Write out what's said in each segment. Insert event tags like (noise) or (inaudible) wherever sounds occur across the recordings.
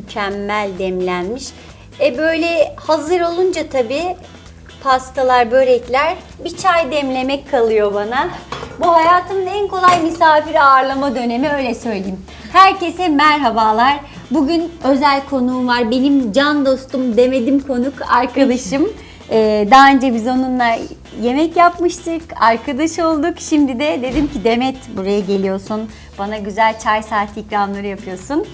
Mükemmel demlenmiş. E böyle hazır olunca tabii pastalar, börekler bir çay demlemek kalıyor bana. Bu hayatımın en kolay misafir ağırlama dönemi öyle söyleyeyim. Herkese merhabalar. Bugün özel konuğum var. Benim can dostum demedim konuk arkadaşım. Ee, daha önce biz onunla yemek yapmıştık, arkadaş olduk. Şimdi de dedim ki Demet buraya geliyorsun. Bana güzel çay saati ikramları yapıyorsun.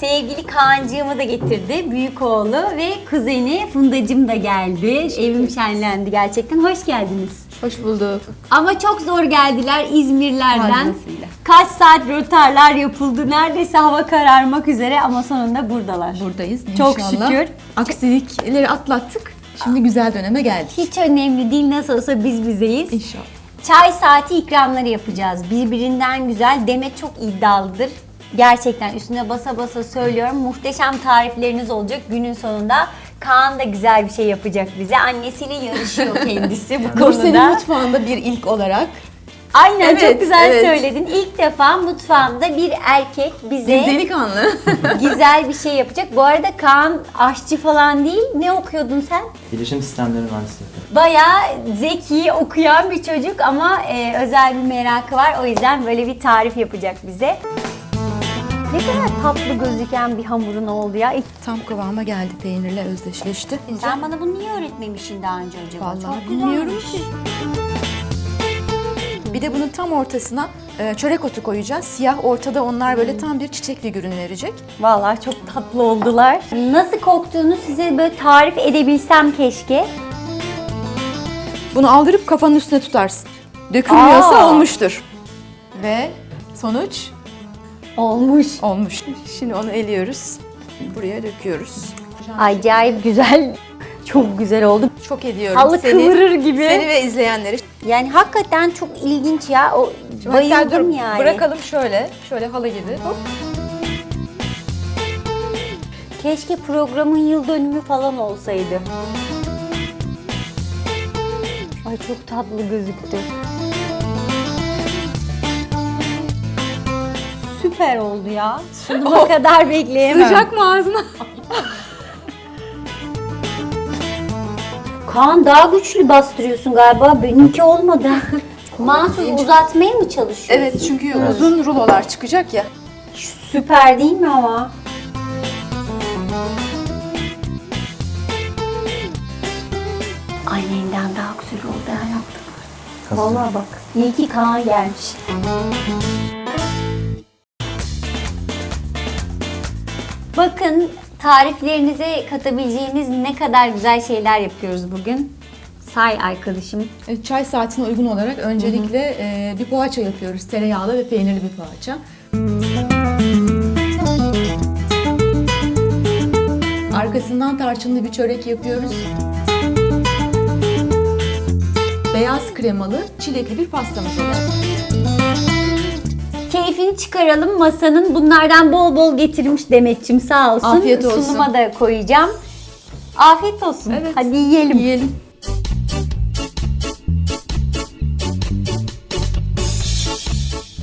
Sevgili Kaan'cığımı da getirdi. Büyük oğlu ve kuzeni Fundacığım da geldi. Evim şenlendi gerçekten. Hoş geldiniz. Hoş bulduk. Ama çok zor geldiler İzmirlerden. Kaç saat rötarlar yapıldı. Neredeyse hava kararmak üzere ama sonunda buradalar. Buradayız Çok inşallah. şükür. Aksilikleri atlattık. Şimdi güzel döneme geldik. Hiç önemli değil nasıl olsa biz bizeyiz. İnşallah. Çay saati ikramları yapacağız. Birbirinden güzel. Demet çok iddialıdır. Gerçekten üstüne basa basa söylüyorum. Muhteşem tarifleriniz olacak günün sonunda. Kaan da güzel bir şey yapacak bize. Annesiyle yarışıyor (laughs) kendisi bu konuda. mutfağında bir ilk olarak Aynen çok Evet, güzel evet. söyledin. İlk defa mutfağımda bir erkek bize bir delikanlı. (laughs) güzel bir şey yapacak. Bu arada Kaan aşçı falan değil. Ne okuyordun sen? Bilişim sistemleri mühendisliği. Bayağı zeki, okuyan bir çocuk ama e, özel bir merakı var. O yüzden böyle bir tarif yapacak bize. Ne kadar tatlı gözüken bir hamurun oldu ya. İlk- Tam kıvama geldi peynirle özdeşleşti. Sen bana bunu niye öğretmemişsin daha önce acaba? Vallahi Çok bilmiyorum güzelmiş. ki. Bir de bunun tam ortasına e, çörek otu koyacağız. Siyah ortada onlar böyle tam bir çiçek figürünü verecek. Vallahi çok tatlı oldular. Nasıl koktuğunu size böyle tarif edebilsem keşke. Bunu aldırıp kafanın üstüne tutarsın. Dökülmüyorsa Aa. olmuştur. Ve sonuç Olmuş. olmuş. Şimdi onu eliyoruz. Buraya döküyoruz. Acayip güzel. Çok güzel oldu. Çok ediyorum Halı seni. kıvırır gibi. Seni ve izleyenleri. Yani hakikaten çok ilginç ya. O Şimdi bayıldım dur, yani. Bırakalım şöyle. Şöyle halı gibi. Hop. Keşke programın yıl dönümü falan olsaydı. Ay çok tatlı gözüktü. Süper oldu ya. Sunuma (laughs) kadar bekleyemem. Sıcak mı ağzına? (laughs) Kaan daha güçlü bastırıyorsun galiba. Benimki olmadı. (laughs) Mahsus uzatmaya mı çalışıyorsun? Evet çünkü uzun rulolar çıkacak ya. Süper değil mi ama? Annenden daha güzel oldu ha yaptık. Vallahi bak. İyi ki Kaan gelmiş. Bakın tariflerinize katabileceğiniz ne kadar güzel şeyler yapıyoruz bugün. Say arkadaşım. Evet, Çay saatine uygun olarak öncelikle e, bir poğaça yapıyoruz. Tereyağlı ve peynirli bir poğaça. Arkasından tarçınlı bir çörek yapıyoruz. Beyaz kremalı, çilekli bir pastamız olacak. Keyfini çıkaralım masanın. Bunlardan bol bol getirmiş Demetçim sağ olsun. Afiyet olsun. Sunuma da koyacağım. Afiyet olsun. Evet. Hadi yiyelim. Yiyelim.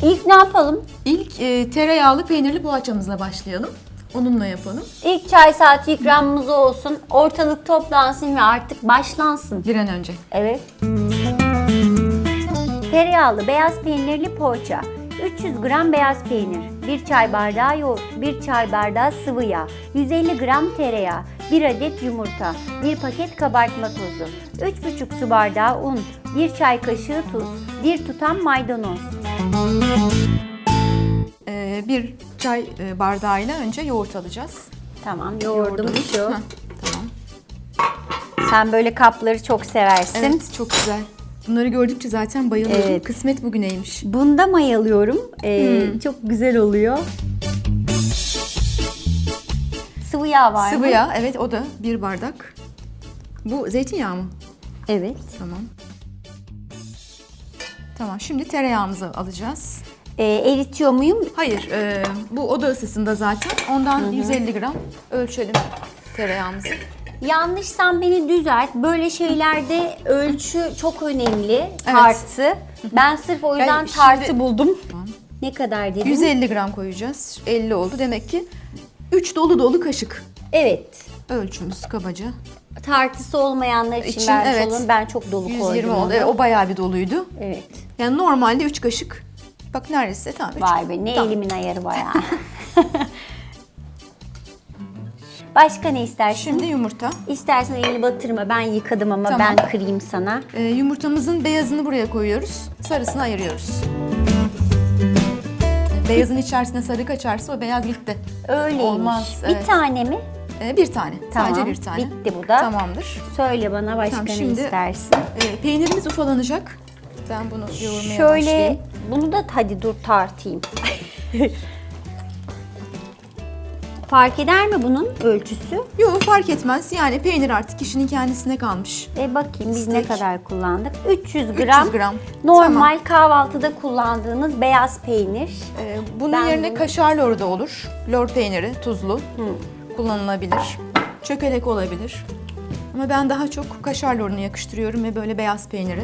İlk ne yapalım? İlk e, tereyağlı peynirli poğaçamızla başlayalım. Onunla yapalım. İlk çay saati ikramımız olsun. Ortalık toplansın ve artık başlansın. Bir an önce. Evet. Tereyağlı beyaz peynirli poğaça. 300 gram beyaz peynir, 1 çay bardağı yoğurt, 1 çay bardağı sıvı yağ, 150 gram tereyağı, 1 adet yumurta, 1 paket kabartma tozu, 3,5 su bardağı un, 1 çay kaşığı tuz, 1 tutam maydanoz. E, bir çay e, bardağıyla önce yoğurt alacağız. Tamam yoğurdum şu. Heh, tamam. Sen böyle kapları çok seversin. Evet çok güzel. Bunları gördükçe zaten bayılıyorum. Evet. Kısmet bugüneymiş. Bunda mayalıyorum. Ee, Çok güzel oluyor. Sıvı yağ var mı? Sıvı yağ evet o da bir bardak. Bu zeytinyağı mı? Evet. Tamam. Tamam şimdi tereyağımızı alacağız. Ee, eritiyor muyum? Hayır e, bu oda ısısında zaten. Ondan 150 gram ölçelim tereyağımızı. Yanlışsam beni düzelt. Böyle şeylerde ölçü çok önemli. Tartı. Ben sırf o yüzden Yani tartı şimdi- buldum. Ne kadar dedim? 150 gram koyacağız. 50 oldu demek ki 3 dolu dolu kaşık Evet. ölçümüz kabaca. Tartısı olmayanlar için, İçin, vermiş evet. olun. Ben çok dolu 120 koydum. oldu. onu. Evet, o bayağı bir doluydu. Evet. Yani normalde 3 kaşık. Bak neredeyse tamam. Vay be ne elimin ayarı var. (laughs) Başka ne istersin? Şimdi yumurta. İstersen elini batırma. Ben yıkadım ama Tamam. ben kırayım sana. Ee, yumurtamızın beyazını buraya koyuyoruz. Sarısını ayırıyoruz. Beyazın içerisine sarı kaçarsa o beyaz gitti. Öyleymiş. Olmaz, Bir evet. tane mi? Ee, bir tane. Tamam, Sadece bir tane. bitti bu da. Tamamdır. Söyle bana başka Tamam, ne şimdi- istersin? Ee, peynirimiz ufalanacak. Ben bunu yoğurmaya Şöyle başlayayım. bunu da hadi dur tartayım. (laughs) Fark eder mi bunun ölçüsü? Yok fark etmez. Yani peynir artık kişinin kendisine kalmış. E bakayım biz ne Steak. kadar kullandık? 300 gram. 300 gram. Normal kahvaltıda kullandığınız beyaz peynir. Ee, bunun Ben yerine bunu- kaşar lor da olur. Lor peyniri, tuzlu. Kullanılabilir. Çökelek olabilir. Ama ben daha çok kaşar lorunu yakıştırıyorum ve böyle beyaz peyniri.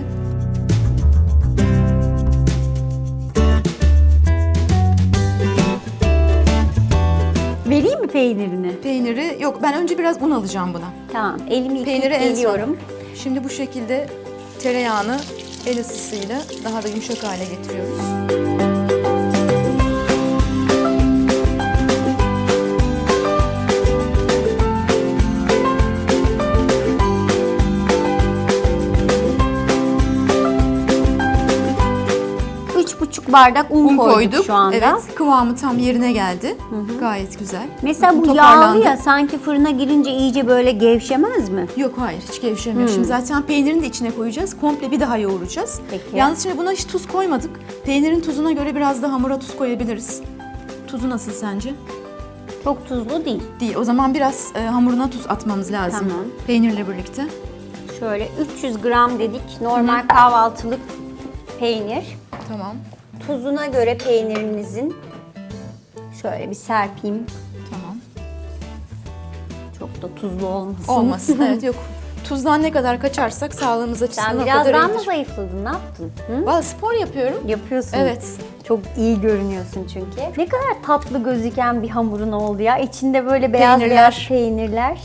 Peynirini? Peyniri yok ben önce biraz un alacağım buna. Tamam. Elimi yıkayıp Peyniri en geliyorum. Şimdi bu şekilde tereyağını el ısısıyla daha da yumuşak hale getiriyoruz. Bardak un, Un koyduk, koyduk. şu anda. Evet, kıvamı tam yerine geldi. Gayet güzel. Mesela bu yağlı ya sanki fırına girince iyice böyle gevşemez mi? Yok hayır hiç gevşemiyor. Şimdi zaten peynirini de içine koyacağız. Komple bir daha yoğuracağız. Peki. Yalnız şimdi buna hiç tuz koymadık. Peynirin tuzuna göre biraz da hamura tuz koyabiliriz. Tuzu nasıl sence? Çok tuzlu değil. Değil. O zaman biraz e, hamuruna tuz atmamız lazım. Tamam. Peynirle birlikte. Şöyle 300 gram dedik. Normal kahvaltılık peynir. Tamam. Tuzuna göre peynirinizin şöyle bir serpeyim. Tamam. Çok da tuzlu olmasın. Olmasın. (laughs) evet yok. Tuzdan ne kadar kaçarsak sağlığımız açısından Sen o biraz kadar daha mı iyidir. zayıfladın? Ne yaptın? Hı? Valla spor yapıyorum. Yapıyorsun. Evet. Çok iyi görünüyorsun çünkü. Ne kadar tatlı gözüken bir hamurun oldu ya. İçinde böyle beyaz Peynirler. beyaz peynirler.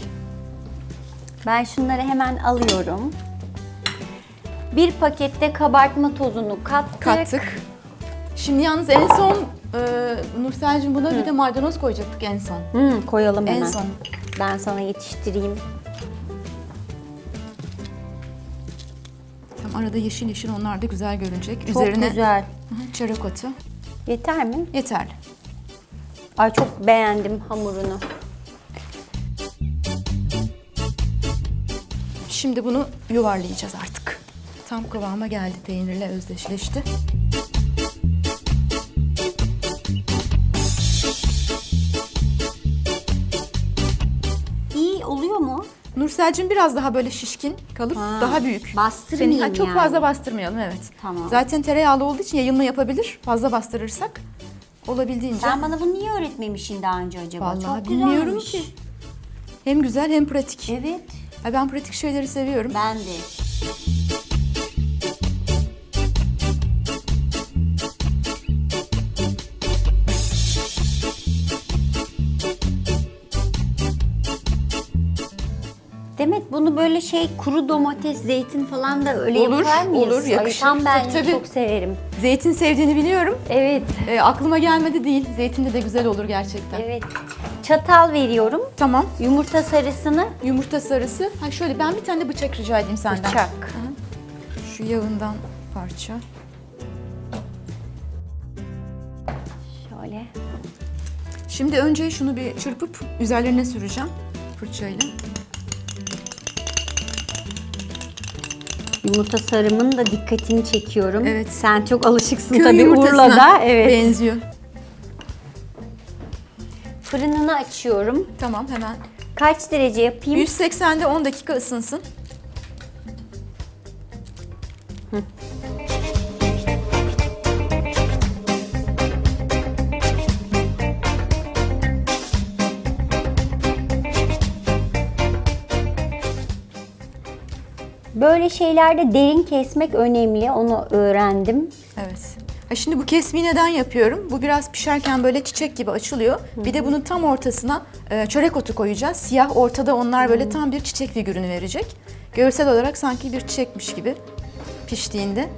Ben şunları hemen alıyorum. Bir pakette kabartma tozunu kattık. Kattık. Şimdi yalnız en son e, Nursel'cim buna bir de maydanoz koyacaktık en son. Hmm, koyalım En hemen. son. Ben sana yetiştireyim. Tam arada yeşil yeşil onlar da güzel görünecek. Çok Üzerine güzel. Hı hı, çörek otu. Yeter mi? Yeterli. Ay çok beğendim hamurunu. Şimdi bunu yuvarlayacağız artık. Tam kıvama geldi peynirle özdeşleşti. Nursel'cim biraz daha böyle şişkin kalıp Ha, daha büyük. bastırmayayım Senin- ha, çok yani. fazla bastırmayalım evet. Tamam. Zaten tereyağlı olduğu için yayılma yapabilir. Fazla bastırırsak olabildiğince. Sen bana bunu niye öğretmemişsin daha önce acaba? Vallahi çok bilmiyorum güzelmiş. ki. Hem güzel hem pratik. Evet. Ha, ben pratik şeyleri seviyorum. Ben de. Böyle şey kuru domates, zeytin falan da öyle Olur, yapar mıyız? olur, Ay, yakışır. tam ben Tabii, tabii. çok severim. Zeytin sevdiğini biliyorum. Evet. E, aklıma gelmedi değil. Zeytinde de güzel olur gerçekten. Evet. Çatal veriyorum. Tamam. Yumurta sarısını Yumurta sarısı. Ha şöyle ben bir tane bıçak rica edeyim senden. bıçak. Şu yağından parça. Şöyle. Şimdi önce şunu bir çırpıp üzerlerine süreceğim fırçayla. Yumurta sarımın da dikkatini çekiyorum. Evet. Sen çok alışıksın Köy tabii Urla'da. Evet. benziyor. Fırınını açıyorum. Tamam hemen. Kaç derece yapayım? 180'de 10 dakika ısınsın. Böyle şeylerde derin kesmek önemli. Onu öğrendim. Evet. Ha şimdi bu kesmeyi neden yapıyorum? Bu biraz pişerken böyle çiçek gibi açılıyor. Bir de bunun tam ortasına e, çörek otu koyacağız. Siyah ortada onlar böyle tam bir çiçek figürünü verecek. Görsel olarak sanki bir çiçekmiş gibi piştiğinde.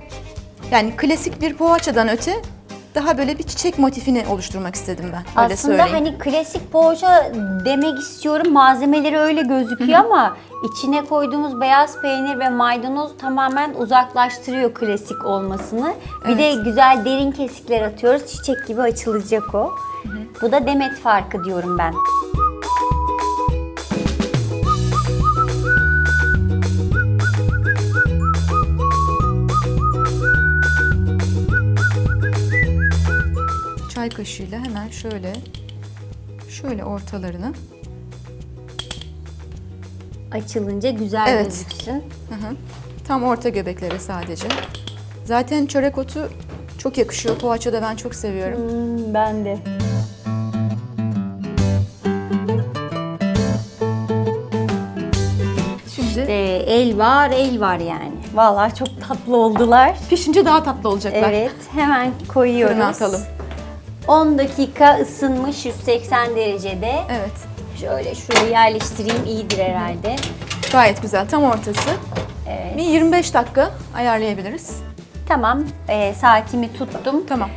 Yani klasik bir poğaçadan öte daha böyle bir çiçek motifini oluşturmak istedim ben. Öyle Aslında söyleyeyim. hani klasik poğaça demek istiyorum. Malzemeleri öyle gözüküyor ama içine koyduğumuz beyaz peynir ve maydanoz tamamen uzaklaştırıyor klasik olmasını. Bir de güzel derin kesikler atıyoruz. Çiçek gibi açılacak o. Bu da demet farkı diyorum ben. Çay kaşığıyla hemen şöyle şöyle ortalarını Açılınca güzel Evet. gözüksün. Hı hı. Tam orta göbeklere sadece. Zaten çörek otu çok yakışıyor. Poğaçada ben çok seviyorum. Hmm, ben de. Şimdi Ee, el var, el var yani. Vallahi çok tatlı oldular. pişince daha tatlı olacaklar. Evet, hemen koyuyoruz. Fırına atalım. 10 dakika ısınmış 180 derecede. Evet. Şöyle şuraya yerleştireyim iyidir herhalde. Gayet güzel. Tam ortası. Bir 25 dakika ayarlayabiliriz. Tamam, ee, saatimi tuttum. Tamam.